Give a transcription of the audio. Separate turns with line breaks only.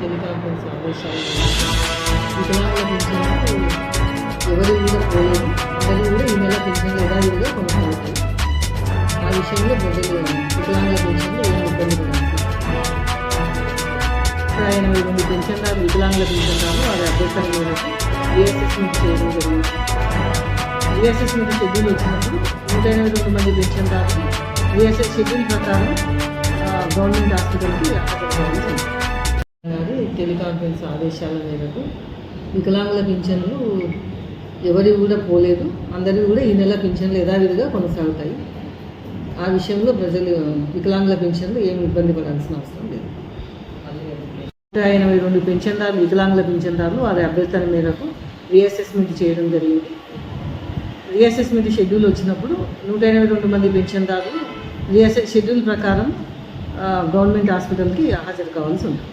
Teleconference ఆదేశాలు వికలాంగుల పింఛన్లు ఎవరు కూడా పోలేదు అందరూ కూడా ఈ నెల పింఛన్లు యథావిధిగా కొనసాగుతాయి ఆ విషయంలో ప్రజలు వికలాంగుల పెన్షన్లు ఏమి ఇబ్బంది పడాల్సి ఎనభై మంది పెన్షన్దారులు వికలాంగుల పెన్షన్దారులు వారి అభ్యర్థన మేరకు విఎస్ఎస్ నుంచి చేయడం జరిగింది విఎస్ఎస్ నుంచి షెడ్యూల్ వచ్చినప్పుడు నూట ఎనభై రెండు మంది పెన్షన్దారులు విఎస్ఎస్ షెడ్యూల్ ప్రకారం గవర్నమెంట్ హాస్పిటల్కి అక్కడ టెలికాన్ఫరెన్స్ ఆదేశాల మేరకు వికలాంగుల పింఛన్లు ఎవరి కూడా పోలేదు. అందరివి కూడా ఈ నెల పింఛన్లు యథావిధిగా కొనసాగుతాయి. ఆ విషయంలో ప్రజలు వికలాంగుల పింఛన్లు ఏమి ఇబ్బంది పడాల్సిన అవసరం లేదు. నూట ఎనభై రెండు పెన్షన్దారులు వికలాంగుల పెన్షన్దారులు వారి అభ్యర్థన మేరకు రీఅసెస్మెంట్ చేయడం జరిగింది. రీఅసెస్మెంట్ షెడ్యూల్ వచ్చినప్పుడు నూట ఎనభై రెండు మంది పెన్షన్దారులు రీఅసెస్ షెడ్యూల్ ప్రకారం గవర్నమెంట్ హాస్పిటల్కి హాజరు కావాల్సి ఉంటుంది.